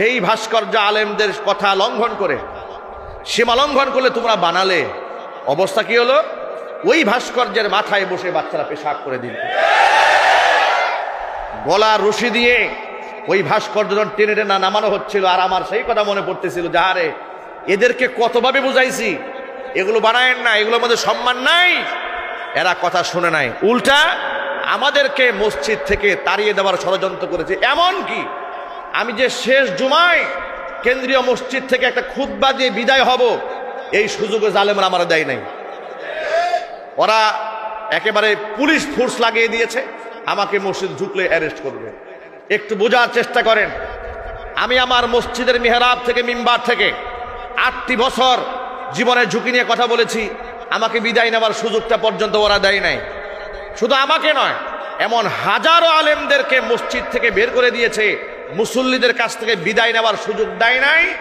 সেই ভাস্কর্য আলেমদের কথা লঙ্ঘন করে, সীমা লঙ্ঘন করলে তোমরা বানালে। অবস্থা কি হলো? ওই ভাস্কর্যের মাথায় বসে বাচ্চারা পেশাব করে দিল। গলা রশি দিয়ে ওই ভাস্কর্য যখন টেনে টেনে নামানো হচ্ছিল, আর আমার সেই কথা মনে পড়তেছিল যাহারে এদেরকে কতভাবে বুঝাইছি? এগুলো বানায়েন না, এগুলোর মধ্যে সম্মান নাই। এরা কথা শুনে নাই। উল্টা আমাদেরকে মসজিদ থেকে তাড়িয়ে দেওয়ার ষড়যন্ত্র করেছে। এমন কি? আমি যে শেষ জুমায় কেন্দ্রীয় মসজিদ থেকে একটা খুতবা দিয়ে বিদায় হব, এই সুযোগে জালেমরা আমার দেয় নাই। ওরা একেবারে পুলিশ ফোর্স লাগিয়ে দিয়েছে, আমাকে মসজিদ ঢুকলে অ্যারেস্ট করবে। একটু বোঝার চেষ্টা করেন, আমি আমার মসজিদের মেহরাব থেকে, মিম্বার থেকে আটটি বছর জীবনের ঝুঁকি নিয়ে কথা বলেছি, আমাকে বিদায় নেওয়ার সুযোগটা পর্যন্ত ওরা দেয় নাই। শুধু আমাকে নয়, এমন হাজারো আলেমদেরকে মসজিদ থেকে বের করে দিয়েছে মুসল্লিদের কাছ থেকে বিদায় নেওয়ার সুযোগ দেয় নাই।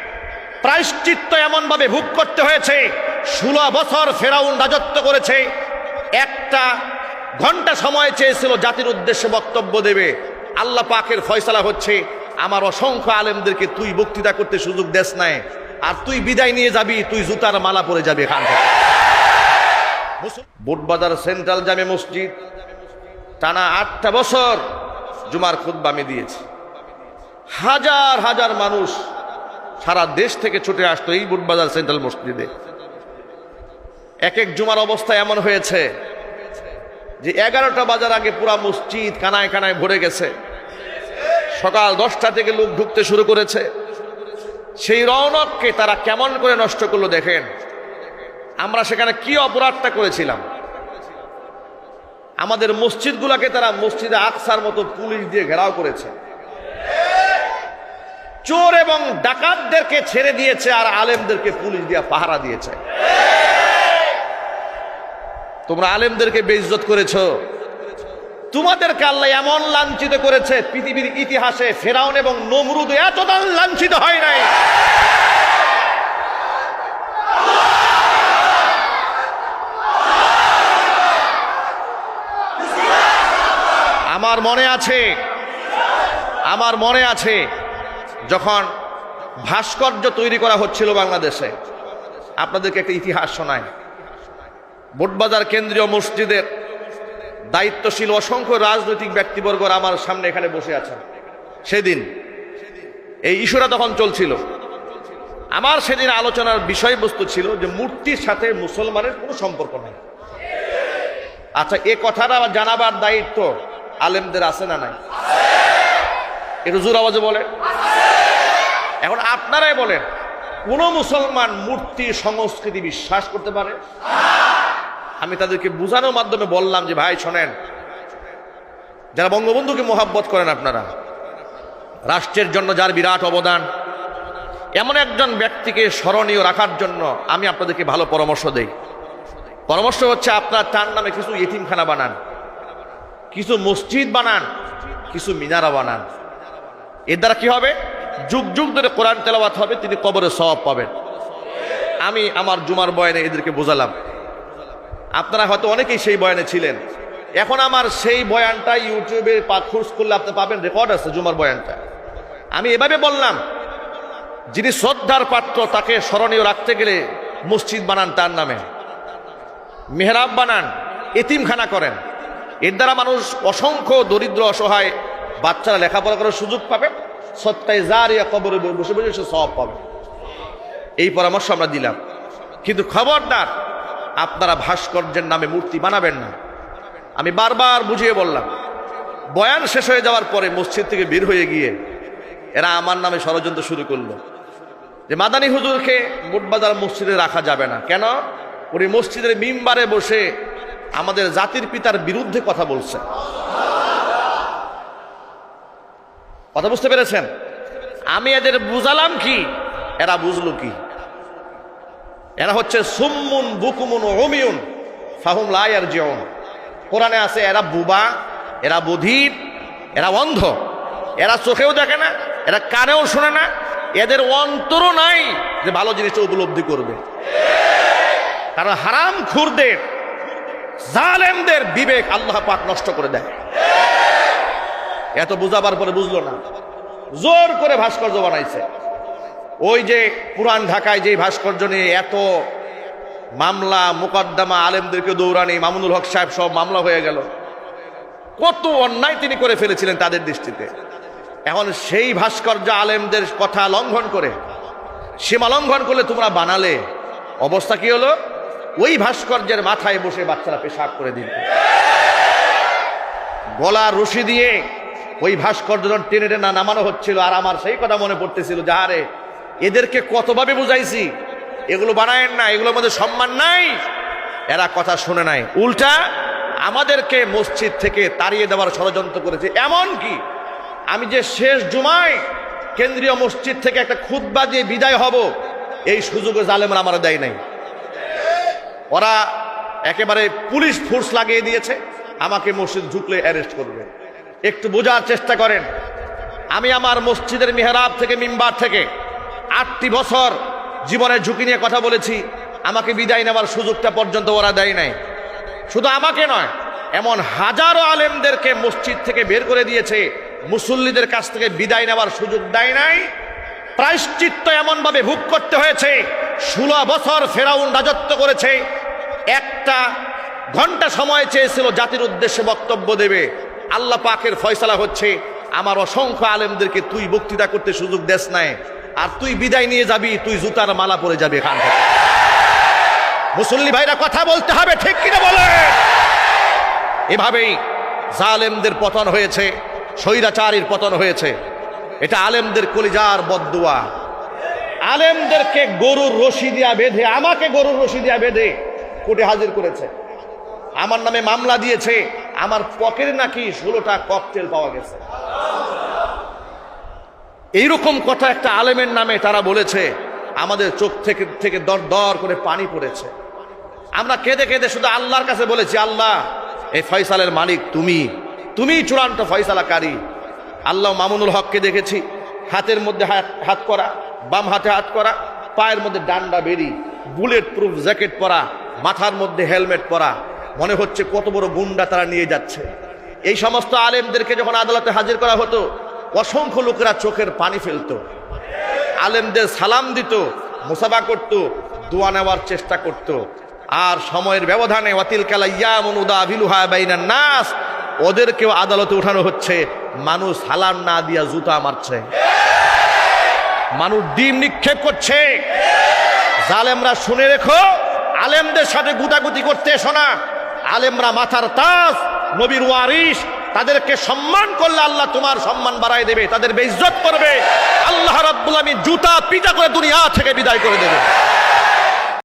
প্রায়শ্চিত্ত এমনভাবে ভোগ করতে হয়েছে, ষোলো বছর ফেরাউন রাজত্ব করেছে। একটা ঘণ্টা সময় চেয়েছিল জাতির উদ্দেশ্যে বক্তব্য দেবে। আল্লাহ পাকের ফয়সালা হচ্ছে, আমার অসংখ্য আলেমদেরকে তুই বক্তৃতা করতে সুযোগ দেশ নাই। আর তুই বিদায় নিয়ে যাবি, তুই জুতার মালা পরে যাবি এখান থেকে। বুটবাজার সেন্ট্রাল জামে মসজিদ, টানা আটটা বছর জুমার খুদ্া আমি দিয়েছি। হাজার হাজার মানুষ সারা দেশ থেকে ছুটে আসতো এই বুটবাজার সেন্ট্রাল মসজিদে। এক এক জুমার অবস্থা এমন হয়েছে যে এগারোটা বাজার আগে পুরা মসজিদ কানায় কানায় ভরে গেছে। সকাল দশটা থেকে লোক ঢুকতে শুরু করেছে। সেই রৌনককে তারা কেমন করে নষ্ট করল দেখেন। আমরা সেখানে কি অপরাধটা করেছিলাম? আমাদের মসজিদগুলোকে তারা মসজিদে আকসার মতো পুলিশ দিয়ে ঘেরাও করেছে। চোর এবং ডাকাতদেরকে ছেড়ে দিয়েছে আর আলেমদেরকে পুলিশ দিয়ে পাহারা দিয়েছে। তোমরা আলেমদেরকে বেইজ্জত করেছ। তোমাদেরকে আল্লাহ এমন লাঞ্ছিত করেছে, পৃথিবীর ইতিহাসে ফেরাউন এবং নমরুদ এতদান লাঞ্ছিত হয় নাই। আমার মনে আছে, আমার মনে আছে যখন ভাস্কর্য তৈরি করা হচ্ছিল বাংলাদেশে, আপনাদেরকে একটা ইতিহাস শোনায় বোটবাজার কেন্দ্রীয় মসজিদের দায়িত্বশীল অসংখ্য রাজনৈতিক ব্যক্তিবর্গর আমার সামনে এখানে বসে আছেন। সেদিন, এই ইস্যুটা তখন চলছিল। আমার সেদিন আলোচনার বিষয়বস্তু ছিল যে মূর্তির সাথে মুসলমানের কোনো সম্পর্ক নেই। আচ্ছা এ কথাটা জানাবার দায়িত্ব আলেমদের আছে না নাই? একটু জোর আওয়াজে বলে এখন আপনারাই বলেন, কোন মুসলমান মূর্তি সংস্কৃতি বিশ্বাস করতে পারে? আমি তাদেরকে বোঝানোর মাধ্যমে বললাম যে, ভাই, শোনেন, যারা বঙ্গবন্ধুকে মোহাব্বত করেন আপনারা, রাষ্ট্রের জন্য যার বিরাট অবদান, এমন একজন ব্যক্তিকে স্মরণীয় রাখার জন্য আমি আপনাদেরকে ভালো পরামর্শ দেই। পরামর্শ হচ্ছে, আপনার তার নামে কিছু ইতিমখানা বানান, কিছু মসজিদ বানান, কিছু মিনারা বানান। এর দ্বারা কি হবে? যুগ যুগ ধরে কোরআন তেলাওয়াত হবে, তিনি কবরে সব পাবেন। আমি আমার জুমার বয়ানে এদেরকে বোঝালাম। আপনারা হয়তো অনেকেই সেই বয়ানে ছিলেন। এখন আমার সেই বয়ানটা ইউটিউবে খোঁজ করলে আপনি পাবেন, রেকর্ড আছে জুমার বয়ানটা। আমি এভাবে বললাম, যিনি শ্রদ্ধার পাত্র, তাকে স্মরণীয় রাখতে গেলে মসজিদ বানান তার নামে। মেহরাব বানান, এতিমখানা করেন। এর দ্বারা মানুষ অসংখ্য দরিদ্র, অসহায় বাচ্চারা লেখাপড়া করার সুযোগ পাবে সত্তায় যার ইয়া কবরে বসে বসে সে সব পাবে। এই পরামর্শ আমরা দিলাম। কিন্তু খবরদার, আপনারা ভাস্কর্যের নামে মূর্তি বানাবেন না। আমি বারবার বুঝিয়ে বললাম, বয়ান শেষ হয়ে যাওয়ার পরে মসজিদ থেকে বের হয়ে গিয়ে এরা আমার নামে ষড়যন্ত্র শুরু করল। যে মাদানী হুজুরকে মোটবাজার মসজিদে রাখা যাবে না। কেন? উনি মসজিদের মিম্বারে বসে আমাদের জাতির পিতার বিরুদ্ধে কথা বলছে কথা বুঝতে পেরেছেন? আমি এদের বুঝালাম কি? এরা বুঝলো কি? এরা হচ্ছে সুম্মুন, বুকুমুন ওমিউন ফাহুম লায়ার জিয়ন কোরআনে আছে, এরা বুবা, এরা বধির, এরা অন্ধ। এরা চোখেও দেখে না, এরা কানেও শোনে না। এদের অন্তরও নাই যে ভালো জিনিসটা উপলব্ধি করবে। কারণ হারাম খুরদের, জালেমদের বিবেক আল্লাহ পাক নষ্ট করে দেয়। এত বুঝাবার পরে বুঝলো না। জোর করে ভাস্কর্য বানাইছে। ওই যে পুরান ঢাকায় যে ভাস্কর্য নিয়ে এত মামলা, মোকদ্দমা, আলেমদেরকে দৌড়ানি, মামুনুল হক সাহেব সব মামলা হয়ে গেল। কত অন্যায় তিনি করে ফেলেছিলেন তাদের দৃষ্টিতে। এখন সেই ভাস্কর্য আলেমদের কথা লঙ্ঘন করে, সীমা লঙ্ঘন করলে তোমরা বানালে। অবস্থা কি হলো? ওই ভাস্কর্যের মাথায় বসে বাচ্চারা পেশাব করে দিল। গলার রশি দিয়ে ওই ভাস্কর্য যখন টেনে টেনে নামানো হচ্ছিল, আর আমার সেই কথা মনে পড়তেছিল যাহারে এদেরকে কতভাবে বুঝাইছি? এগুলো বানায়েন না, এগুলোর মধ্যে সম্মান নাই। এরা কথা শুনে নাই। উল্টা আমাদেরকে মসজিদ থেকে তাড়িয়ে দেওয়ার ষড়যন্ত্র করেছে। এমন কি আমি যে শেষ জুমায় কেন্দ্রীয় মসজিদ থেকে একটা খুদ্া দিয়ে বিদায় হব, এই সুযোগে জালেমরা আমার দেয় নাই। ওরা একেবারে পুলিশ ফোর্স লাগিয়ে দিয়েছে, আমাকে মসজিদ ঢুকলে অ্যারেস্ট করবে। একটু বোঝার চেষ্টা করেন। আমি আমার মসজিদের মেহরাব থেকে, মিম্বার থেকে আটটি বছর জীবনের ঝুঁকি নিয়ে কথা বলেছি। আমাকে বিদায় নেওয়ার সুযোগটা পর্যন্ত ওরা দেয় নাই। শুধু আমাকে নয়, এমন হাজারো আলেমদেরকে মসজিদ থেকে বের করে দিয়েছে। মুসল্লিদের কাছ থেকে বিদায় নেওয়ার সুযোগ দেয় নাই। প্রায়শ্চিত্ত এমনভাবে ভোগ করতে হয়েছে। ষোলো বছর ফেরাউন রাজত্ব করেছে। একটা ঘণ্টা সময় চেয়েছিল জাতির উদ্দেশ্যে বক্তব্য দেবে। আল্লাহ পাকের ফয়সালা হচ্ছে, আমার অসংখ্য আলেমদেরকে তুই বক্তৃতা করতে সুযোগ দেশ নাই, আর তুই বিদায় নিয়ে যাবি, তুই জুতার মালা পরে যাবি এখান থেকে। মুসল্লি ভাইরা কথা বলতে হবে, ঠিক কিনা বলে? এভাবেই জালেমদের পতন হয়েছে, স্বৈরাচারীর পতন হয়েছে। এটা আলেমদের কলিজার বদুয়া আলেমদেরকে গরুর রশি দিয়া বেঁধে, আমাকে গরুর রশি দিয়া বেঁধে কোর্টে হাজির করেছে। আমার নামে মামলা দিয়েছে আমার পকেটে নাকি ষোলোটা ককটেল পাওয়া গেছে। এইরকম কথা একটা আলেমের নামে তারা বলেছে, আমাদের চোখ থেকে থেকে দর দর করে পানি পড়েছে। আমরা কেঁদে কেঁদে শুধু আল্লাহর কাছে বলেছি, আল্লাহ, এই ফয়সালের মালিক তুমি তুমি চূড়ান্ত ফয়সালাকারী। আল্লাহ মামুনুল হককে দেখেছি, হাতের মধ্যে হাত করা, বাম হাতে হাত করা, পায়ের মধ্যে ডান্ডা বেরি বুলেট প্রুফ জ্যাকেট পরা, মাথার মধ্যে হেলমেট পরা মনে হচ্ছে কত বড় গুন্ডা তারা নিয়ে যাচ্ছে। এই সমস্ত আলেমদেরকে যখন আদালতে হাজির করা হতো, অসংখ্য লোকেরা চোখের পানি ফেলতো। আলেমদের সালাম দিত, মুসাফা করত, দোয়া নেওয়ার চেষ্টা করত। আর সময়ের ব্যবধানে অতিল কালা ইয়ামুন উদা আভিলুহা বাইনান নাস, ওদেরকেও আদালতে উঠানো হচ্ছে, মানুষ সালাম না দিয়া জুতা মারছে। মানুষ ডিম নিক্ষেপ করছে। জালেমরা শুনে রেখো, আলেমদের সাথে গুতাগুতি করতে এসো না। আলেমরা মাথার তাস নবীর ওয়ারিস তাদেরকে সম্মান করলে আল্লাহ তোমার সম্মান বাড়ায় দেবে, তাদের বেইজ্জত করবে। আল্লাহ রাব্বুল আমি জুতা পিটা করে দুনিয়া থেকে বিদায় করে দেবে।